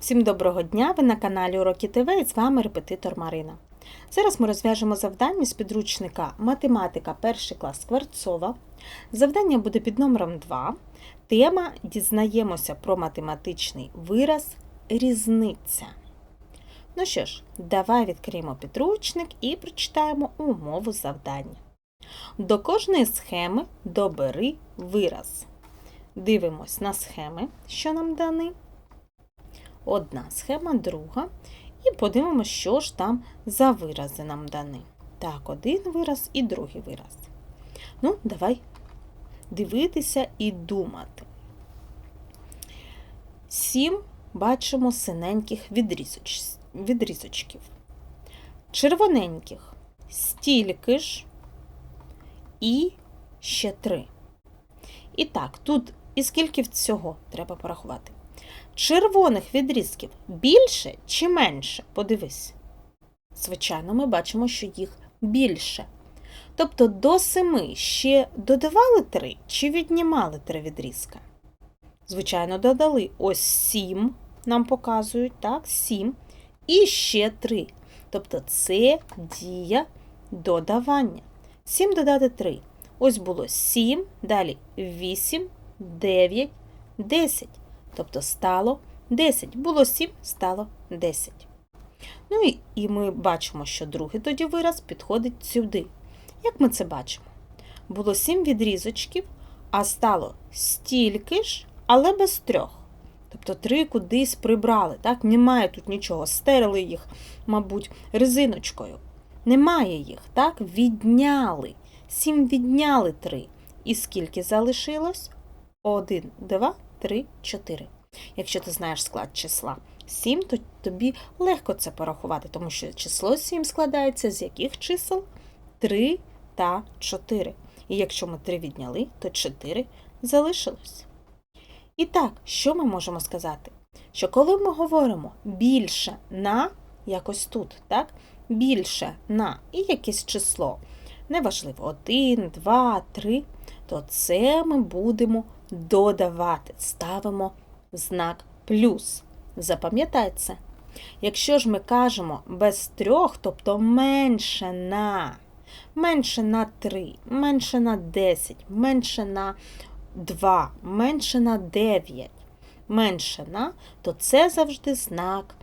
Всім доброго дня! Ви на каналі Уроки ТВ і з вами репетитор Марина. Зараз ми розв'яжемо завдання з підручника Математика 1 клас Скворцова. Завдання буде під номером 2. Тема Дізнаємося про математичний вираз різниця. Ну що ж, давай відкриємо підручник і прочитаємо умову завдання. До кожної схеми добери вираз. Дивимось на схеми, що нам дані. Одна схема, друга. І подивимося, що ж там за вирази нам дані. Так, один вираз і другий вираз. Ну, давай дивитися і думати. Сім бачимо синеньких відрізоч... відрізочків. Червоненьких стільки ж і ще три. І так, тут і скільки всього треба порахувати? Червоних відрізків більше чи менше? Подивись. Звичайно, ми бачимо, що їх більше. Тобто до семи ще додавали три чи віднімали три відрізка? Звичайно, додали ось сім, нам показують, так, сім. І ще три. Тобто це дія додавання. Сім додати три. Ось було сім, далі вісім, дев'ять, десять. Тобто стало 10. Було 7, стало 10. Ну і, і ми бачимо, що другий тоді вираз підходить сюди. Як ми це бачимо? Було 7 відрізочків, а стало стільки ж, але без трьох. Тобто три кудись прибрали. так? Немає тут нічого. Стерли їх, мабуть, резиночкою. Немає їх, так? Відняли. Сім відняли три. І скільки залишилось? Один, два, 3, 4. Якщо ти знаєш склад числа 7, то тобі легко це порахувати, тому що число 7 складається з яких чисел? 3 та 4. І якщо ми 3 відняли, то 4 залишилось. І так, що ми можемо сказати? Що коли ми говоримо більше на, якось тут, так? Більше на і якесь число, неважливо, 1, 2, 3, то це ми будемо додавати. Ставимо знак плюс. Запам'ятай це. Якщо ж ми кажемо без трьох, тобто менше на, менше на 3, менше на 10, менше на 2, менше на 9, менше на, то це завжди знак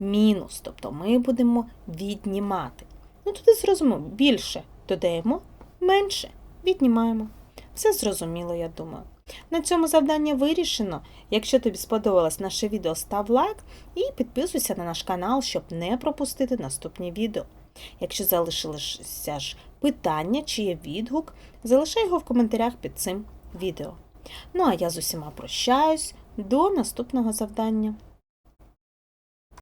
мінус. Тобто ми будемо віднімати. Ну, туди зрозуміло, більше додаємо, менше віднімаємо. Все зрозуміло, я думаю. На цьому завдання вирішено. Якщо тобі сподобалось наше відео, став лайк і підписуйся на наш канал, щоб не пропустити наступні відео. Якщо залишилися ж питання чи є відгук, залишай його в коментарях під цим відео. Ну а я з усіма прощаюсь до наступного завдання.